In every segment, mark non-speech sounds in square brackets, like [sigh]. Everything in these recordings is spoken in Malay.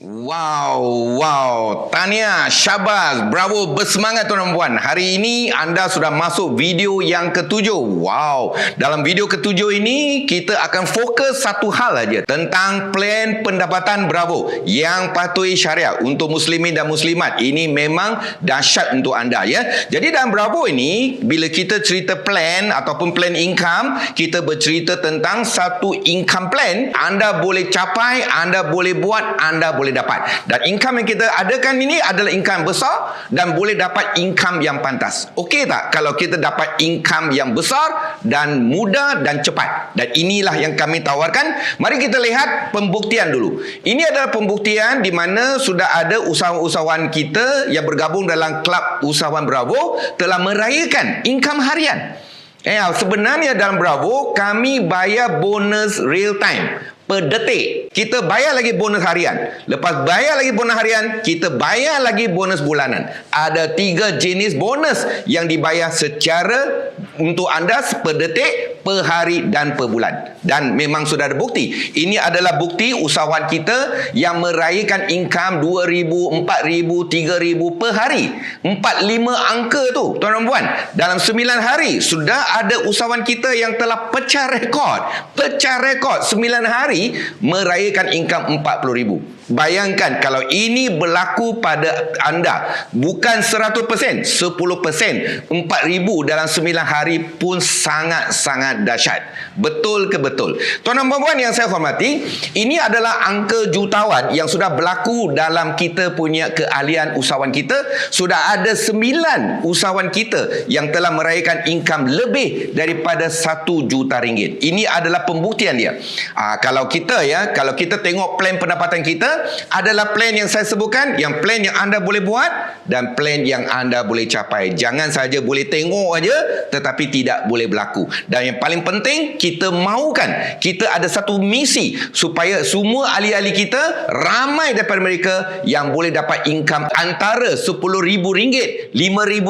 Wow, wow. Tania, Syabaz, bravo, bersemangat tuan puan. Hari ini anda sudah masuk video yang ketujuh. Wow. Dalam video ketujuh ini, kita akan fokus satu hal aja tentang plan pendapatan Bravo yang patuhi syariah untuk muslimin dan muslimat. Ini memang dahsyat untuk anda ya. Jadi dalam Bravo ini, bila kita cerita plan ataupun plan income, kita bercerita tentang satu income plan. Anda boleh capai, anda boleh buat, anda boleh dapat. Dan income yang kita adakan ini adalah income besar dan boleh dapat income yang pantas. Okey tak kalau kita dapat income yang besar dan mudah dan cepat? Dan inilah yang kami tawarkan. Mari kita lihat pembuktian dulu. Ini adalah pembuktian di mana sudah ada usahawan-usahawan kita yang bergabung dalam klub usahawan Bravo telah merayakan income harian. Eh, sebenarnya dalam Bravo kami bayar bonus real time per detik. Kita bayar lagi bonus harian. Lepas bayar lagi bonus harian, kita bayar lagi bonus bulanan. Ada tiga jenis bonus yang dibayar secara untuk anda per detik, per hari dan per bulan. Dan memang sudah ada bukti. Ini adalah bukti usahawan kita yang meraihkan income 2,000, 4,000, 3,000 per hari. 4-5 angka tu, tuan dan puan. Dalam 9 hari, sudah ada usahawan kita yang telah pecah rekod. Pecah rekod 9 hari merayakan income RM40,000. Bayangkan kalau ini berlaku pada anda bukan 100%, 10%, 4,000 dalam 9 hari pun sangat-sangat dahsyat. Betul ke betul? Tuan dan puan yang saya hormati, ini adalah angka jutawan yang sudah berlaku dalam kita punya keahlian usahawan kita. Sudah ada 9 usahawan kita yang telah merayakan income lebih daripada 1 juta ringgit. Ini adalah pembuktian dia. Aa, kalau kita ya, kalau kita tengok plan pendapatan kita, adalah plan yang saya sebutkan, yang plan yang anda boleh buat dan plan yang anda boleh capai. Jangan saja boleh tengok aja tetapi tidak boleh berlaku. Dan yang paling penting, kita mahukan kita ada satu misi supaya semua ahli-ahli kita ramai daripada mereka yang boleh dapat income antara RM10,000, RM5,000,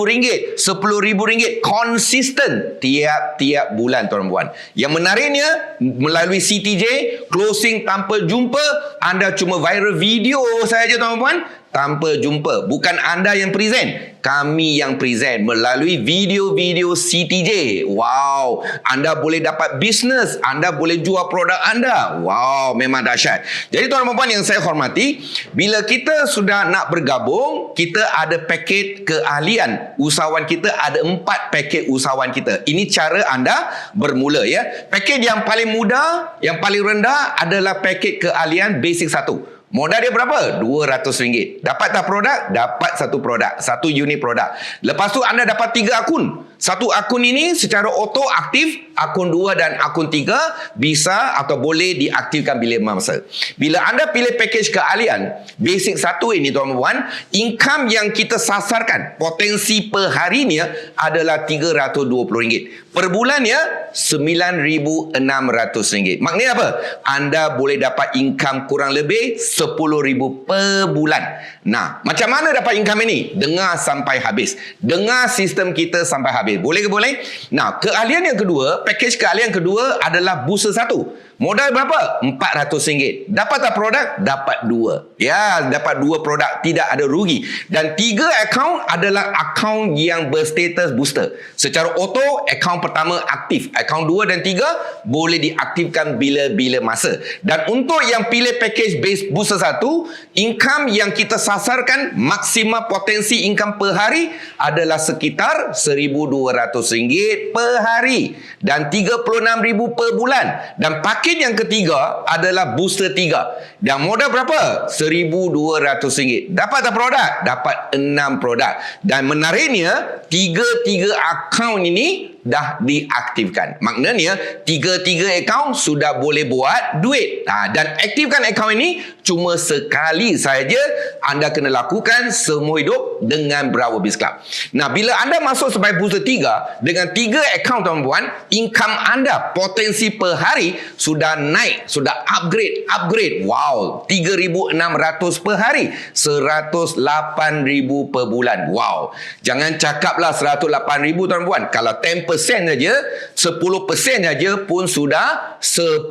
RM10,000 konsisten tiap-tiap bulan tuan-tuan. Yang menariknya melalui CTJ closing tanpa jumpa anda cuma viral video saja tuan-tuan tanpa jumpa. Bukan anda yang present. Kami yang present melalui video-video CTJ. Wow. Anda boleh dapat bisnes. Anda boleh jual produk anda. Wow. Memang dahsyat. Jadi tuan-tuan puan yang saya hormati. Bila kita sudah nak bergabung. Kita ada paket keahlian. Usahawan kita ada empat paket usahawan kita. Ini cara anda bermula ya. Paket yang paling mudah. Yang paling rendah adalah paket keahlian basic satu. Modal dia berapa? RM200. Dapat tak produk? Dapat satu produk. Satu unit produk. Lepas tu anda dapat tiga akun. Satu akun ini secara auto aktif. Akun dua dan akun tiga bisa atau boleh diaktifkan bila masa. Bila anda pilih package keahlian, basic satu ini tuan-tuan, income yang kita sasarkan, potensi per harinya adalah RM320. Per bulannya RM9,600. Maknanya apa? Anda boleh dapat income kurang lebih RM10,000 per bulan. Nah, macam mana dapat income ini? Dengar sampai habis. Dengar sistem kita sampai habis. Boleh ke boleh? Nah, keahlian yang kedua, package keahlian kedua adalah booster satu. Modal berapa? RM400. Dapat tak produk? Dapat dua. Ya, dapat dua produk. Tidak ada rugi. Dan tiga akaun adalah akaun yang berstatus booster. Secara auto, akaun pertama aktif. Akaun dua dan tiga boleh diaktifkan bila-bila masa. Dan untuk yang pilih package base booster satu, income yang kita sasarkan maksimal potensi income per hari adalah sekitar RM1,200 per hari. Dan RM36,000 per bulan. Dan paket Paket yang ketiga adalah booster tiga. Yang modal berapa? RM1,200. Dapat tak produk? Dapat enam produk. Dan menariknya, tiga-tiga akaun ini dah diaktifkan. Maknanya tiga-tiga akaun sudah boleh buat duit. Ha, dan aktifkan akaun ini cuma sekali saja anda kena lakukan semua hidup dengan Bravo Biz Club. Nah, bila anda masuk sebagai booster tiga dengan tiga akaun tuan-tuan, income anda potensi per hari sudah naik, sudah upgrade, upgrade. Wow, 3,600 per hari, 108,000 per bulan. Wow. Jangan cakaplah 108,000 tuan-tuan. Kalau 10% saja 10% saja pun sudah 10,000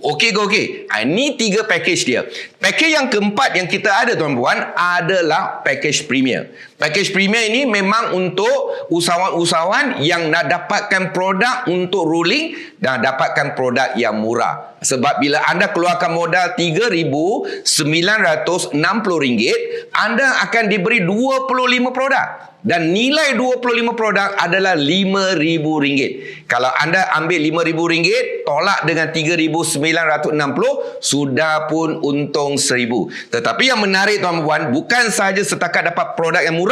okey ke okey? Ha, ini tiga package dia. Package yang keempat yang kita ada tuan-puan adalah package premier package premier ini memang untuk usahawan-usahawan yang nak dapatkan produk untuk ruling dan dapatkan produk yang murah sebab bila anda keluarkan modal RM3,960 anda akan diberi 25 produk dan nilai 25 produk adalah RM5,000. Kalau anda ambil RM5,000 tolak dengan RM3,960 sudah pun untung RM1,000. Tetapi yang menarik tuan-tuan bukan sahaja setakat dapat produk yang murah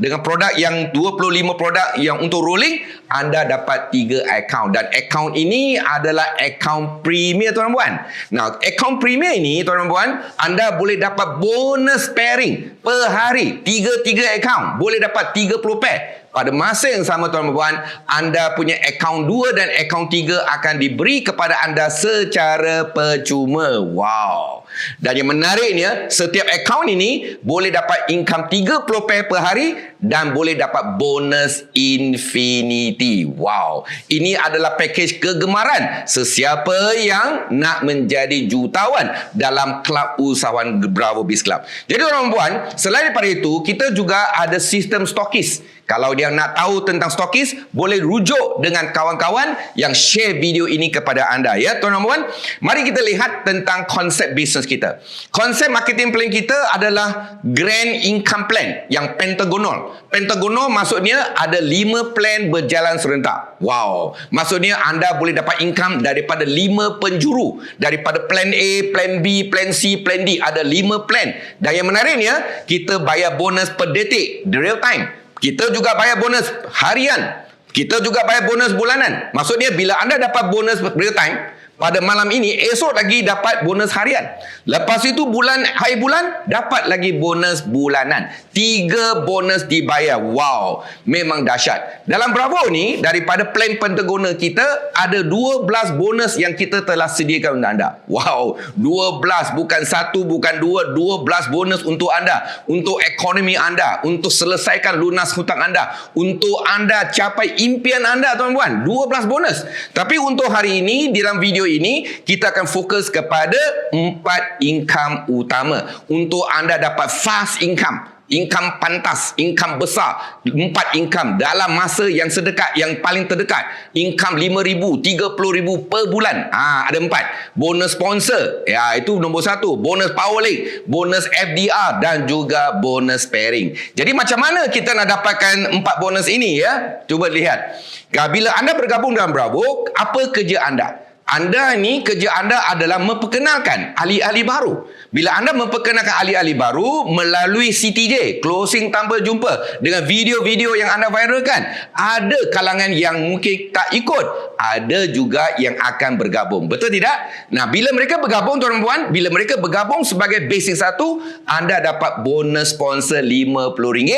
dengan produk yang 25 produk yang untuk rolling anda dapat 3 account dan account ini adalah account premier tuan-tuan. Nah, account premier ini tuan-tuan anda boleh dapat bonus pairing per hari 3-3 account boleh dapat 30 pair. Pada masa yang sama tuan-tuan, anda punya akaun 2 dan akaun 3 akan diberi kepada anda secara percuma. Wow. Dan yang menariknya, setiap akaun ini boleh dapat income 30 pair per hari dan boleh dapat bonus infinity. Wow. Ini adalah package kegemaran sesiapa yang nak menjadi jutawan dalam klub usahawan Bravo Biz Club. Jadi tuan-tuan, selain daripada itu, kita juga ada sistem stokis. Kalau dia nak tahu tentang stokis, boleh rujuk dengan kawan-kawan yang share video ini kepada anda. Ya, tuan-tuan, mari kita lihat tentang konsep bisnes kita. Konsep marketing plan kita adalah Grand Income Plan yang pentagonal. Pentagonal maksudnya ada lima plan berjalan serentak. Wow. Maksudnya anda boleh dapat income daripada lima penjuru. Daripada plan A, plan B, plan C, plan D. Ada lima plan. Dan yang menariknya, kita bayar bonus per detik. The real time. Kita juga bayar bonus harian. Kita juga bayar bonus bulanan. Maksudnya bila anda dapat bonus real time, pada malam ini esok lagi dapat bonus harian. Lepas itu bulan hari bulan dapat lagi bonus bulanan. Tiga bonus dibayar. Wow, memang dahsyat. Dalam Bravo ni daripada plan pentagona kita ada 12 bonus yang kita telah sediakan untuk anda. Wow, 12 bukan satu bukan dua, 12 bonus untuk anda, untuk ekonomi anda, untuk selesaikan lunas hutang anda, untuk anda capai impian anda tuan-tuan. 12 bonus. Tapi untuk hari ini dalam video ini kita akan fokus kepada empat income utama untuk anda dapat fast income income pantas, income besar, empat income dalam masa yang sedekat, yang paling terdekat. Income RM5,000, RM30,000 per bulan. Ha, ada empat. Bonus sponsor, ya itu nombor satu. Bonus power link, bonus FDR dan juga bonus pairing. Jadi macam mana kita nak dapatkan empat bonus ini ya? Cuba lihat. Bila anda bergabung dalam Bravo, apa kerja anda? Anda ni kerja anda adalah memperkenalkan ahli-ahli baru. Bila anda memperkenalkan ahli-ahli baru melalui CTJ, closing tanpa jumpa dengan video-video yang anda viralkan, ada kalangan yang mungkin tak ikut, ada juga yang akan bergabung. Betul tidak? Nah, bila mereka bergabung tuan-tuan, bila mereka bergabung sebagai basic satu, anda dapat bonus sponsor RM50.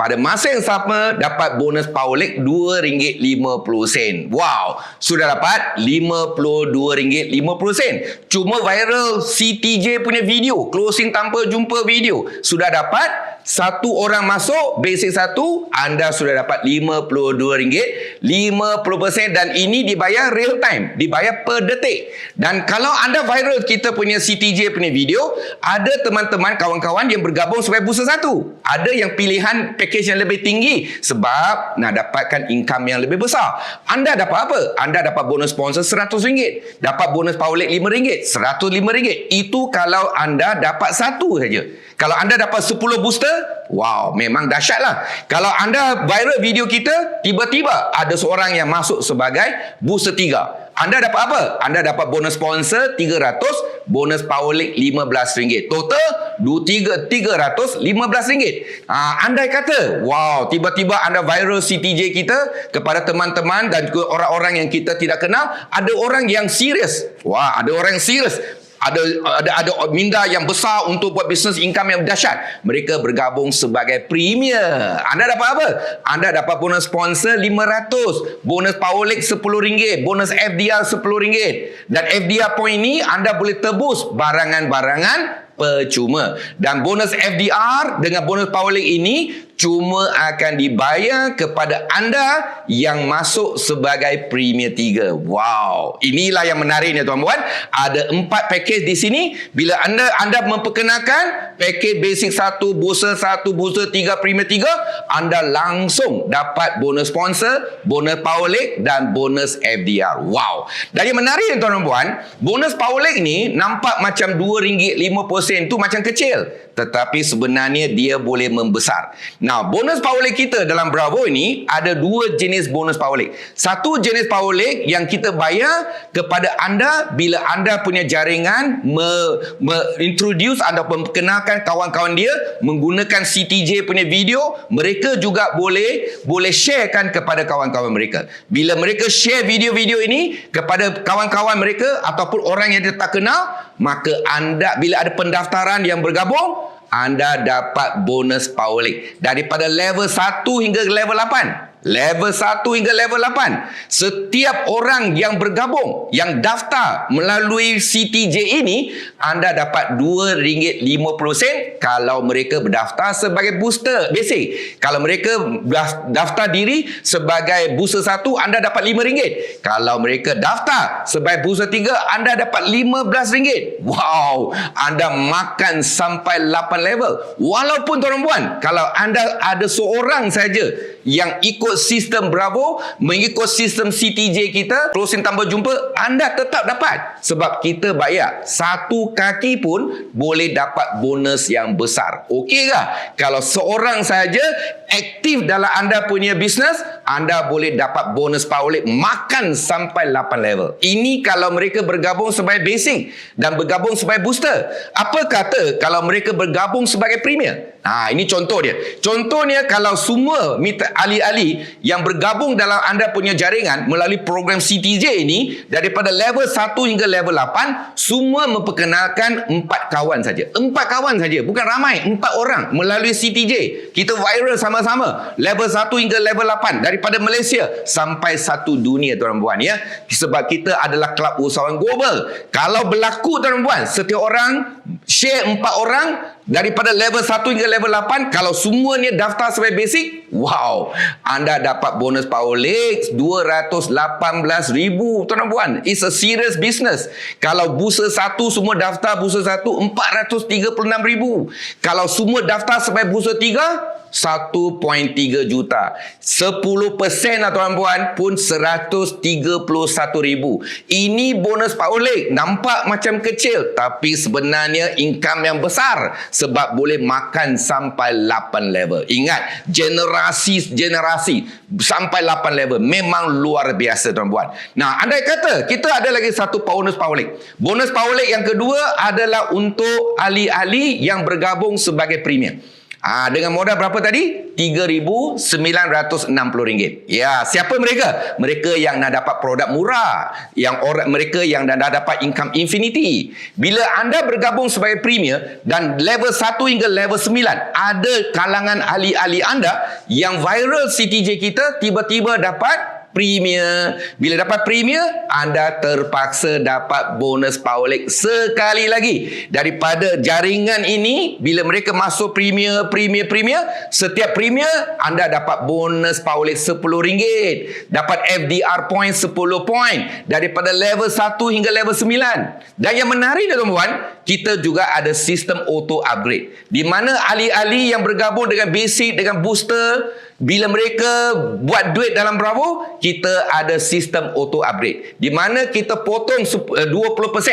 Pada masa yang sama dapat bonus power leg RM2.50. Wow, sudah dapat RM50 RM22.50. Cuma viral CTJ punya video, closing tanpa jumpa video. Sudah dapat satu orang masuk basic satu anda sudah dapat RM52 50% dan ini dibayar real time dibayar per detik. Dan kalau anda viral kita punya CTJ punya video ada teman-teman kawan-kawan yang bergabung sebagai booster satu. Ada yang pilihan package yang lebih tinggi sebab nak dapatkan income yang lebih besar. Anda dapat apa? anda dapat bonus sponsor RM100 dapat bonus power leg RM5 RM105 itu kalau anda dapat satu saja. Kalau anda dapat 10 booster, wow, memang dahsyat lah. Kalau anda viral video kita, tiba-tiba ada seorang yang masuk sebagai booster 3. Anda dapat apa? Anda dapat bonus sponsor 300, bonus power league RM15. Total 2 3 315 ringgit. Ha, anda kata, wow, tiba-tiba anda viral CTJ kita kepada teman-teman dan orang-orang yang kita tidak kenal, ada orang yang serius. Wah, ada orang yang serius ada ada ada minda yang besar untuk buat bisnes income yang dahsyat. Mereka bergabung sebagai premier. Anda dapat apa? Anda dapat bonus sponsor 500, bonus power leg RM10, bonus FDR RM10. Dan FDR point ini anda boleh tebus barangan-barangan percuma. Dan bonus FDR dengan bonus Powerlink ini cuma akan dibayar kepada anda yang masuk sebagai Premier 3. Wow, inilah yang menariknya tuan-tuan. Ada empat package di sini. Bila anda anda memperkenalkan package basic 1, booster 1, booster 3, Premier 3, anda langsung dapat bonus sponsor, bonus Powerlink dan bonus FDR. Wow. Dan yang menarik tuan-tuan, bonus Powerlink ni nampak macam RM2.50 tu macam kecil tetapi sebenarnya dia boleh membesar. Nah, bonus power lake kita dalam Bravo ini ada dua jenis bonus power lake. Satu jenis power lake yang kita bayar kepada anda bila anda punya jaringan me, me introduce anda memperkenalkan kawan-kawan dia menggunakan CTJ punya video, mereka juga boleh boleh sharekan kepada kawan-kawan mereka. Bila mereka share video-video ini kepada kawan-kawan mereka ataupun orang yang dia tak kenal, maka anda bila ada pendaftaran yang bergabung anda dapat bonus power link. Daripada level 1 hingga level 8 Level 1 hingga level 8. Setiap orang yang bergabung, yang daftar melalui CTJ ini, anda dapat RM2.50 kalau mereka berdaftar sebagai booster basic. Kalau mereka daftar diri sebagai booster 1, anda dapat RM5. Kalau mereka daftar sebagai booster 3, anda dapat RM15. Wow, anda makan sampai 8 level. Walaupun tuan-tuan, kalau anda ada seorang saja yang ikut sistem Bravo, mengikut sistem CTJ kita, closing tambah jumpa, anda tetap dapat. Sebab kita bayar satu kaki pun boleh dapat bonus yang besar. Okey ke? Kalau seorang saja aktif dalam anda punya bisnes, anda boleh dapat bonus powerlink makan sampai 8 level. Ini kalau mereka bergabung sebagai basic dan bergabung sebagai booster. Apa kata kalau mereka bergabung sebagai premier? Ha, ini contoh dia. Contohnya kalau semua ahli-ahli yang bergabung dalam anda punya jaringan melalui program CTJ ini daripada level 1 hingga level 8 semua memperkenalkan empat kawan saja. Empat kawan saja, bukan ramai, empat orang melalui CTJ. Kita viral sama-sama level 1 hingga level 8 daripada Malaysia sampai satu dunia tuan-tuan ya. Sebab kita adalah kelab usahawan global. Kalau berlaku tuan-tuan, setiap orang share empat orang daripada level 1 hingga level 8 kalau semua ni daftar sebagai basic wow. Anda dapat bonus power legs 218,000 tuan-tuan it's a serious business. Kalau booster 1 semua daftar booster 1 436,000 kalau semua daftar sebagai booster 3 1.3 juta. 10% lah tuan-puan pun 131 ribu. Ini bonus Pak Oleg. Nampak macam kecil. Tapi sebenarnya income yang besar. Sebab boleh makan sampai 8 level. Ingat, generasi-generasi sampai 8 level. Memang luar biasa tuan-puan. Nah, andai kata kita ada lagi satu bonus Pak Oleg. Bonus Pak Oleg yang kedua adalah untuk ahli-ahli yang bergabung sebagai premier. Ah dengan modal berapa tadi? RM3,960. Ya, siapa mereka? Mereka yang nak dapat produk murah, yang orang mereka yang dah dapat income infinity. Bila anda bergabung sebagai premier dan level 1 hingga level 9, ada kalangan ahli-ahli anda yang viral CTJ kita tiba-tiba dapat premier. Bila dapat premier, anda terpaksa dapat bonus power leg sekali lagi. Daripada jaringan ini, bila mereka masuk premier, premier, premier, setiap premier, anda dapat bonus power leg RM10. Dapat FDR point 10 point. Daripada level 1 hingga level 9. Dan yang menarik tuan-tuan, kita juga ada sistem auto upgrade. Di mana ahli-ahli yang bergabung dengan basic, dengan booster, bila mereka buat duit dalam Bravo, kita ada sistem auto upgrade. Di mana kita potong 20%.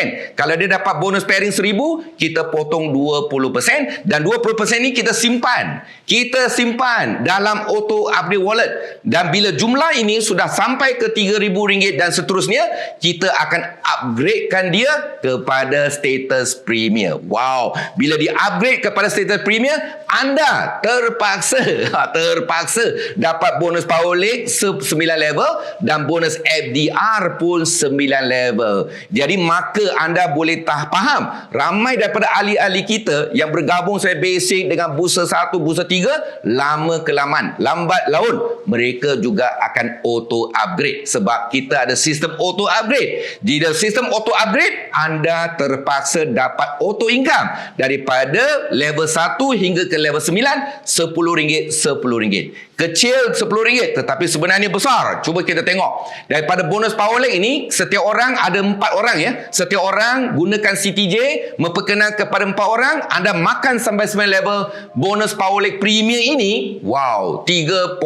Eh, Kalau dia dapat bonus pairing 1000, kita potong 20% dan 20% ni kita simpan. Kita simpan dalam auto upgrade wallet. Dan bila jumlah ini sudah sampai ke RM3000 dan seterusnya, kita akan upgradekan dia kepada status premier. Wow, bila di upgrade kepada status premier, anda terpaksa [laughs] terpaksa terpaksa dapat bonus power leg 9 level dan bonus FDR pun 9 level. Jadi maka anda boleh tah faham ramai daripada ahli-ahli kita yang bergabung saya basic dengan booster 1, booster 3 lama kelamaan, lambat laun mereka juga akan auto upgrade sebab kita ada sistem auto upgrade. Di dalam sistem auto upgrade anda terpaksa dapat auto income daripada level 1 hingga ke level 9 RM10 RM10 kecil RM10 tetapi sebenarnya besar. Cuba kita tengok. Daripada bonus power leg ini setiap orang ada empat orang ya. Setiap orang gunakan CTJ memperkenal kepada empat orang anda makan sampai 9 level bonus power leg premier ini wow 3.5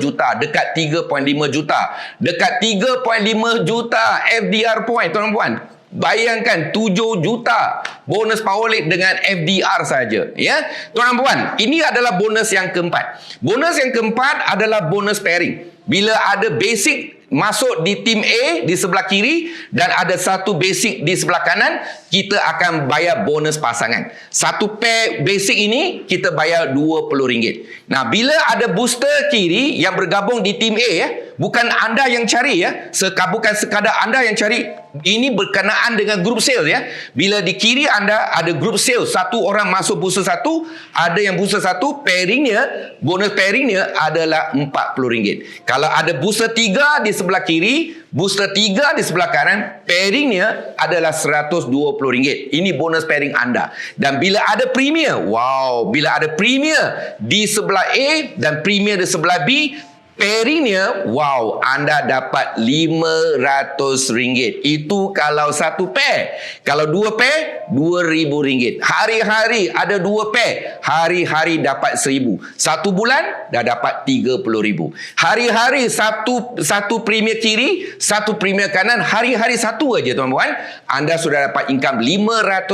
juta. Dekat 3.5 juta. Dekat 3.5 juta FDR point tuan-tuan Bayangkan 7 juta bonus power lead dengan FDR saja, ya. Tuan dan puan, ini adalah bonus yang keempat. Bonus yang keempat adalah bonus pairing. Bila ada basic masuk di tim A di sebelah kiri dan ada satu basic di sebelah kanan, kita akan bayar bonus pasangan. Satu pair basic ini kita bayar RM20. Nah, bila ada booster kiri yang bergabung di tim A ya, bukan anda yang cari ya, bukan sekadar anda yang cari ini berkenaan dengan group sales ya. Bila di kiri anda ada group sales, satu orang masuk booster satu, ada yang booster satu, pairingnya, bonus pairingnya adalah RM40. Kalau ada booster tiga di sebelah kiri, booster tiga di sebelah kanan, pairingnya adalah RM120. Ini bonus pairing anda. Dan bila ada premier, wow, bila ada premier di sebelah A dan premier di sebelah B, Pairingnya, wow, anda dapat RM500. Itu kalau satu pair. Kalau dua pair, RM2,000. Hari-hari ada dua pair. Hari-hari dapat RM1,000. Satu bulan, dah dapat RM30,000. Hari-hari satu satu premier kiri, satu premier kanan. Hari-hari satu aja tuan-tuan. Anda sudah dapat income RM500.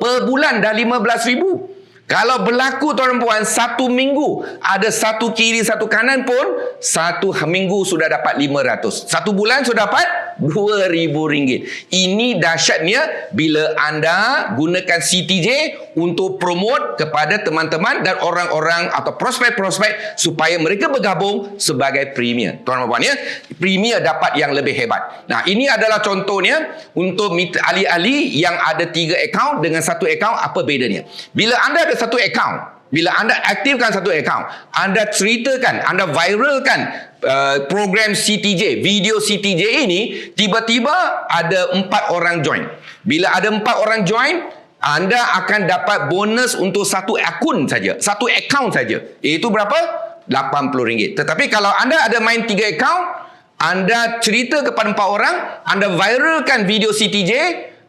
Per bulan dah RM15,000. Kalau berlaku tuan puan satu minggu ada satu kiri satu kanan pun satu minggu sudah dapat 500. Satu bulan sudah dapat 2000 ringgit. Ini dahsyatnya bila anda gunakan CTJ untuk promote kepada teman-teman dan orang-orang atau prospek-prospek supaya mereka bergabung sebagai premier. Tuan puan ya, premier dapat yang lebih hebat. Nah, ini adalah contohnya untuk ahli-ahli yang ada tiga account dengan satu account apa bedanya. Bila anda ada satu account bila anda aktifkan satu account anda ceritakan anda viralkan uh, program CTJ video CTJ ini tiba-tiba ada empat orang join. Bila ada empat orang join anda akan dapat bonus untuk satu akun saja satu account saja. Itu berapa? RM80 tetapi kalau anda ada main tiga account anda cerita kepada empat orang anda viralkan video CTJ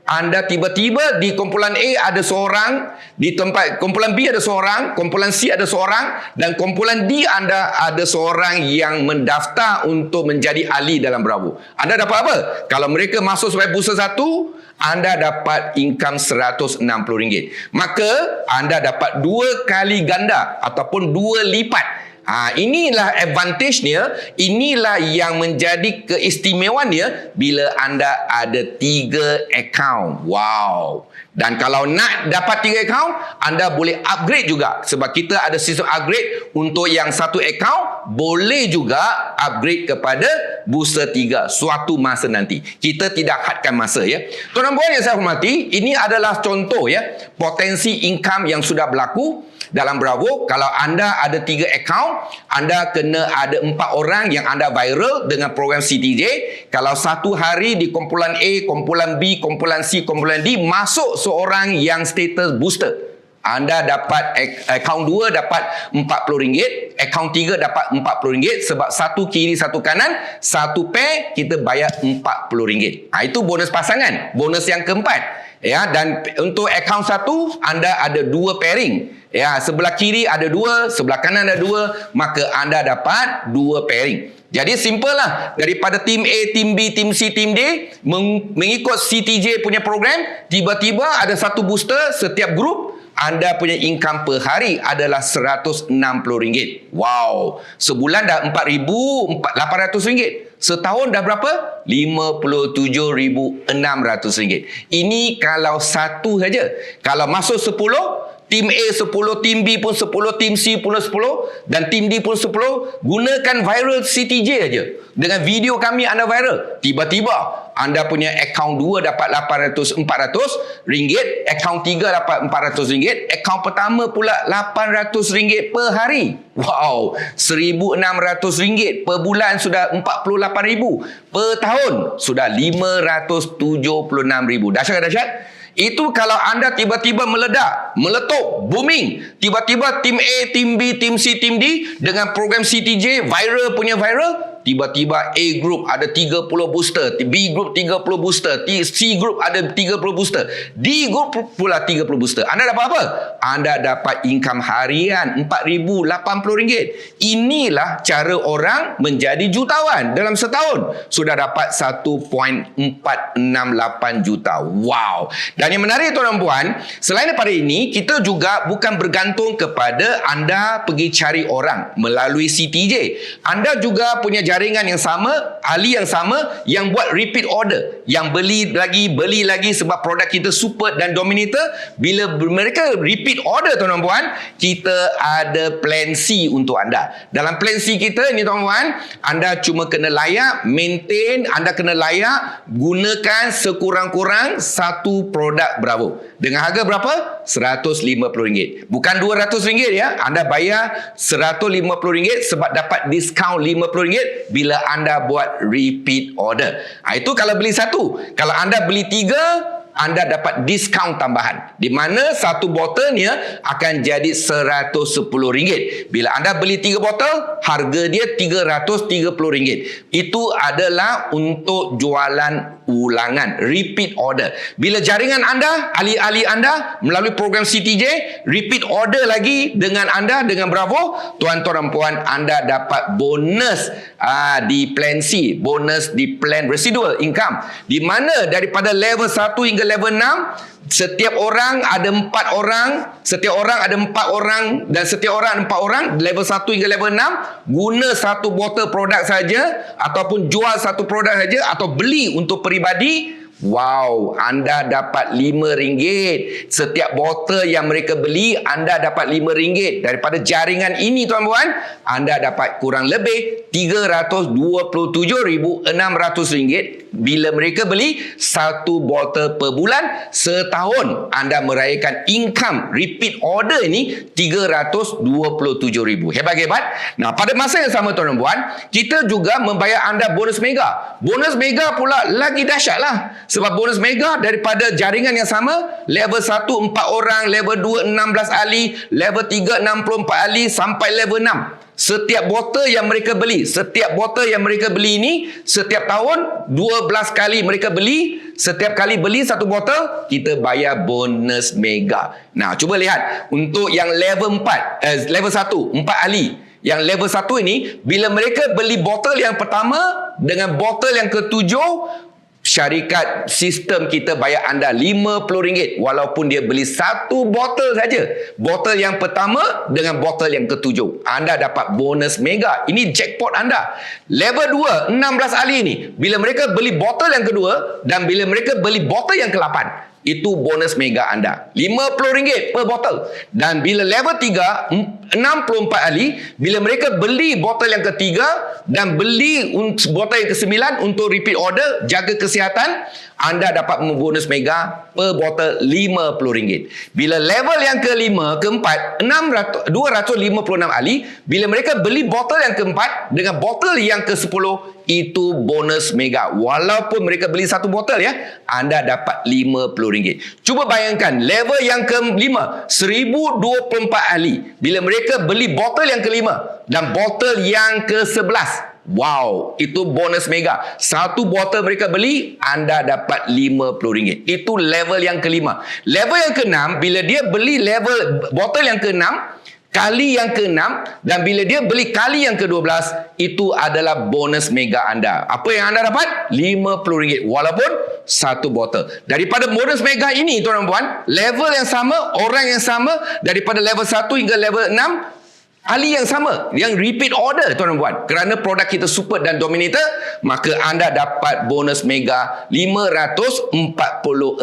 anda tiba-tiba di kumpulan A ada seorang, di tempat kumpulan B ada seorang, kumpulan C ada seorang dan kumpulan D anda ada seorang yang mendaftar untuk menjadi ahli dalam Bravo. Anda dapat apa? Kalau mereka masuk sebagai booster satu, anda dapat income RM160. Maka anda dapat dua kali ganda ataupun dua lipat Ha, inilah advantage-nya, inilah yang menjadi keistimewaannya bila anda ada tiga account. Wow. Dan kalau nak dapat tiga account, anda boleh upgrade juga. Sebab kita ada sistem upgrade untuk yang satu account, boleh juga upgrade kepada booster tiga suatu masa nanti. Kita tidak hadkan masa ya. Tuan-tuan yang saya hormati, ini adalah contoh ya, potensi income yang sudah berlaku dalam Bravo kalau anda ada tiga account anda kena ada empat orang yang anda viral dengan program CTJ kalau satu hari di kumpulan A kumpulan B kumpulan C kumpulan D masuk seorang yang status booster anda dapat account 2 dapat RM40, account 3 dapat RM40 sebab satu kiri satu kanan, satu pair kita bayar RM40. Ha, itu bonus pasangan, bonus yang keempat. Ya, dan untuk account satu anda ada dua pairing. Ya, sebelah kiri ada dua, sebelah kanan ada dua, maka anda dapat dua pairing. Jadi simple lah. Daripada tim A, tim B, tim C, tim D, mengikut CTJ punya program, tiba-tiba ada satu booster setiap grup, anda punya income per hari adalah RM160. Wow. Sebulan dah RM4,800. Setahun dah berapa? RM57,600. Ini kalau satu saja. Kalau masuk sepuluh, Tim A 10, tim B pun 10, tim C pun 10 dan tim D pun 10 gunakan viral CTJ aja. Dengan video kami anda viral, tiba-tiba anda punya account 2 dapat 800 400 ringgit, account 3 dapat 400 ringgit, account pertama pula 800 ringgit per hari. Wow, 1600 ringgit per bulan sudah 48000 per tahun sudah 576,000. Dahsyat dahsyat. Itu kalau anda tiba-tiba meledak, meletup, booming. Tiba-tiba tim A, tim B, tim C, tim D dengan program CTJ, viral punya viral, tiba-tiba A group ada 30 booster, B group 30 booster, C group ada 30 booster, D group pula 30 booster. Anda dapat apa? Anda dapat income harian RM4,080. Inilah cara orang menjadi jutawan dalam setahun. Sudah dapat 1.468 juta. Wow. Dan yang menarik tuan dan puan, selain daripada ini, kita juga bukan bergantung kepada anda pergi cari orang melalui CTJ. Anda juga punya jaringan jaringan yang sama, ahli yang sama yang buat repeat order, yang beli lagi, beli lagi sebab produk kita super dan dominator. Bila mereka repeat order tuan-tuan puan, kita ada plan C untuk anda. Dalam plan C kita ni tuan-tuan puan, anda cuma kena layak, maintain, anda kena layak gunakan sekurang-kurang satu produk Bravo. Dengan harga berapa? RM150. Bukan RM200 ya. Anda bayar RM150 sebab dapat diskaun RM50 bila anda buat repeat order. Ha, itu kalau beli satu. Kalau anda beli tiga, anda dapat diskaun tambahan. Di mana satu botolnya akan jadi RM110. Bila anda beli tiga botol, harga dia RM330. Itu adalah untuk jualan ulangan, repeat order. Bila jaringan anda, ahli-ahli anda melalui program CTJ, repeat order lagi dengan anda, dengan Bravo, tuan-tuan dan puan, anda dapat bonus aa, ah, di plan C, bonus di plan residual income. Di mana daripada level 1 hingga level 6, setiap orang ada empat orang setiap orang ada empat orang dan setiap orang ada empat orang level satu hingga level enam guna satu botol produk saja ataupun jual satu produk saja atau beli untuk peribadi Wow, anda dapat RM5. Setiap botol yang mereka beli, anda dapat RM5. Daripada jaringan ini tuan-tuan, anda dapat kurang lebih RM327,600 bila mereka beli satu botol per bulan setahun. Anda merayakan income repeat order ini RM327,000. Hebat-hebat. Nah, pada masa yang sama tuan-tuan, kita juga membayar anda bonus mega. Bonus mega pula lagi dahsyat lah. Sebab bonus mega daripada jaringan yang sama, level 1 4 orang, level 2 16 ahli, level 3 64 ahli sampai level 6. Setiap botol yang mereka beli, setiap botol yang mereka beli ini, setiap tahun 12 kali mereka beli, setiap kali beli satu botol, kita bayar bonus mega. Nah, cuba lihat. Untuk yang level 4, eh, level 1, 4 ahli. Yang level 1 ini, bila mereka beli botol yang pertama dengan botol yang ketujuh, syarikat sistem kita bayar anda RM50 walaupun dia beli satu botol saja. Botol yang pertama dengan botol yang ketujuh. Anda dapat bonus mega. Ini jackpot anda. Level 2, 16 ahli ini. Bila mereka beli botol yang kedua dan bila mereka beli botol yang ke-8 itu bonus mega anda. RM50 per botol. Dan bila level 3, 64 ahli, bila mereka beli botol yang ketiga dan beli botol yang ke-9 untuk repeat order, jaga kesihatan, anda dapat membonus mega per botol RM50. Bila level yang kelima, keempat, 600, 256 ahli, bila mereka beli botol yang keempat dengan botol yang ke-10, itu bonus mega. Walaupun mereka beli satu botol ya, anda dapat RM50. Cuba bayangkan, level yang kelima, 1024 ahli. Bila mereka beli botol yang kelima dan botol yang ke-11, Wow, itu bonus mega. Satu botol mereka beli, anda dapat RM50. Itu level yang kelima. Level yang keenam, bila dia beli level botol yang keenam, kali yang keenam, dan bila dia beli kali yang ke-12, itu adalah bonus mega anda. Apa yang anda dapat? RM50. Walaupun satu botol. Daripada bonus mega ini, tuan-tuan level yang sama, orang yang sama, daripada level 1 hingga level 6, ahli yang sama. Yang repeat order tuan dan puan kerana produk kita super dan dominator maka anda dapat bonus mega 540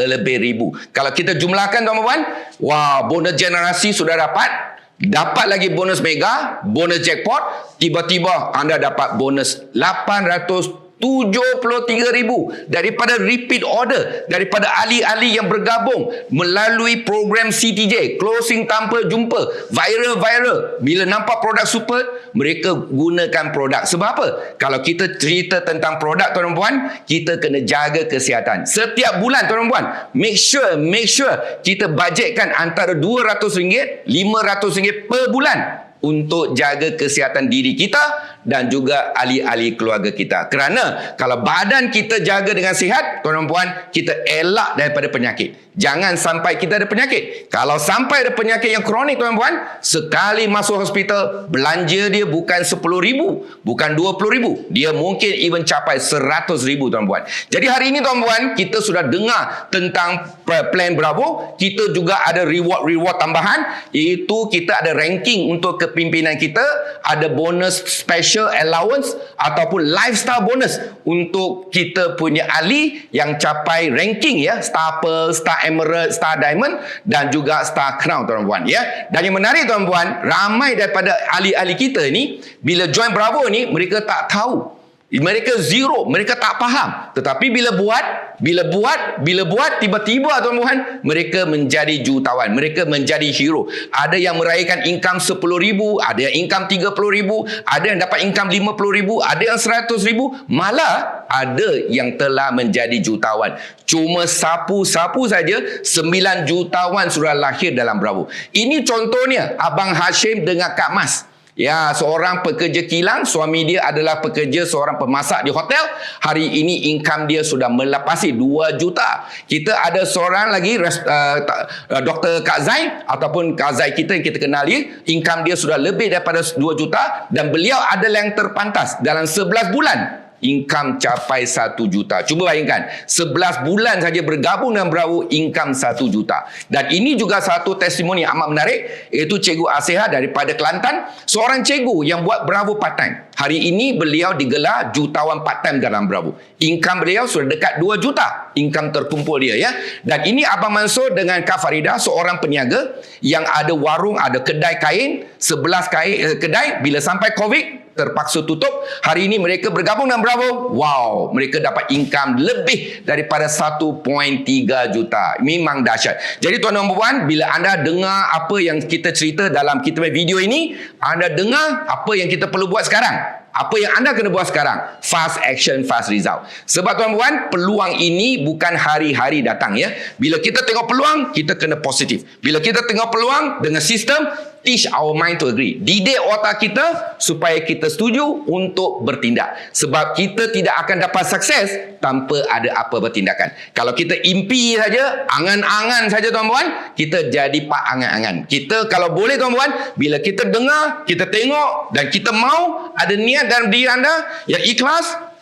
lebih ribu. Kalau kita jumlahkan tuan dan puan wah bonus generasi sudah dapat. Dapat lagi bonus mega bonus jackpot. Tiba-tiba anda dapat bonus 800 73,000 daripada repeat order daripada ahli-ahli yang bergabung melalui program CTJ closing tanpa jumpa. Viral-viral. Bila nampak produk super mereka gunakan produk. Sebab apa? Kalau kita cerita tentang produk tuan puan kita kena jaga kesihatan. Setiap bulan tuan puan make sure make sure kita bajetkan antara RM200 RM500 per bulan untuk jaga kesihatan diri kita dan juga ahli-ahli keluarga kita. Kerana kalau badan kita jaga dengan sihat, tuan dan puan, kita elak daripada penyakit. Jangan sampai kita ada penyakit. Kalau sampai ada penyakit yang kronik tuan dan puan, sekali masuk hospital, belanja dia bukan RM10,000, bukan RM20,000. Dia mungkin even capai RM100,000 tuan dan puan. Jadi hari ini tuan dan puan, kita sudah dengar tentang plan Bravo. Kita juga ada reward-reward tambahan, iaitu kita ada ranking untuk kepimpinan kita, ada bonus special allowance ataupun lifestyle bonus untuk kita punya ahli yang capai ranking ya, Star Pearl, Star Emerald, Star Diamond dan juga Star Crown tuan-tuan ya. Dan yang menarik tuan-tuan, ramai daripada ahli-ahli kita ni bila join Bravo ni mereka tak tahu mereka zero, mereka tak faham. Tetapi bila buat, bila buat, bila buat, tiba-tiba tuan-tuan, mereka menjadi jutawan. Mereka menjadi hero. Ada yang meraihkan income RM10,000, ada yang income RM30,000, ada yang dapat income RM50,000, ada yang RM100,000. Malah, ada yang telah menjadi jutawan. Cuma sapu-sapu saja, 9 jutawan sudah lahir dalam Bravo. Ini contohnya, Abang Hashim dengan Kak Mas. Ya, seorang pekerja kilang, suami dia adalah pekerja seorang pemasak di hotel. Hari ini income dia sudah melepasi 2 juta. Kita ada seorang lagi uh, uh, Dr. Kak Zai ataupun Kak Zai kita yang kita kenali, income dia sudah lebih daripada 2 juta dan beliau adalah yang terpantas dalam 11 bulan income capai 1 juta. Cuba bayangkan, 11 bulan saja bergabung dengan Bravo, income 1 juta. Dan ini juga satu testimoni amat menarik, iaitu Cikgu Aseha daripada Kelantan, seorang cikgu yang buat Bravo part-time. Hari ini beliau digelar jutawan part-time dalam Bravo. Income beliau sudah dekat 2 juta. Income terkumpul dia ya. Dan ini Abang Mansur dengan Kak Farida, seorang peniaga yang ada warung, ada kedai kain, 11 kain, eh, kedai bila sampai COVID, terpaksa tutup. Hari ini mereka bergabung dengan Bravo. Wow, mereka dapat income lebih daripada 1.3 juta. Memang dahsyat. Jadi tuan dan puan, bila anda dengar apa yang kita cerita dalam kita video ini, anda dengar apa yang kita perlu buat sekarang. Apa yang anda kena buat sekarang? Fast action, fast result. Sebab tuan-tuan, peluang ini bukan hari-hari datang ya. Bila kita tengok peluang, kita kena positif. Bila kita tengok peluang dengan sistem, teach our mind to agree. Didik otak kita supaya kita setuju untuk bertindak. Sebab kita tidak akan dapat sukses tanpa ada apa bertindakan. Kalau kita impi saja, angan-angan saja tuan-tuan, kita jadi pak angan-angan. Kita kalau boleh tuan-tuan, bila kita dengar, kita tengok dan kita mau ada niat dalam diri anda yang ikhlas,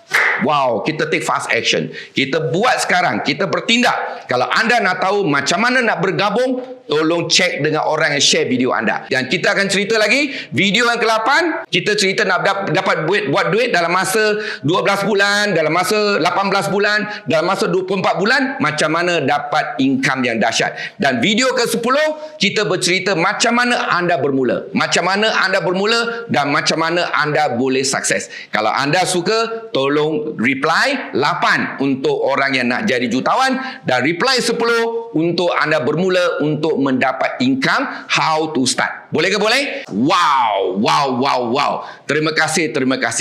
Wow, kita take fast action. Kita buat sekarang, kita bertindak. Kalau anda nak tahu macam mana nak bergabung, tolong cek dengan orang yang share video anda. Dan kita akan cerita lagi, video yang ke-8, kita cerita nak dapat duit, buat duit dalam masa 12 bulan, dalam masa 18 bulan, dalam masa 24 bulan, macam mana dapat income yang dahsyat. Dan video ke-10, kita bercerita macam mana anda bermula. Macam mana anda bermula dan macam mana anda boleh sukses. Kalau anda suka, tolong tolong reply 8 untuk orang yang nak jadi jutawan dan reply 10 untuk anda bermula untuk mendapat income how to start. Boleh ke boleh? Wow, wow, wow, wow. Terima kasih, terima kasih.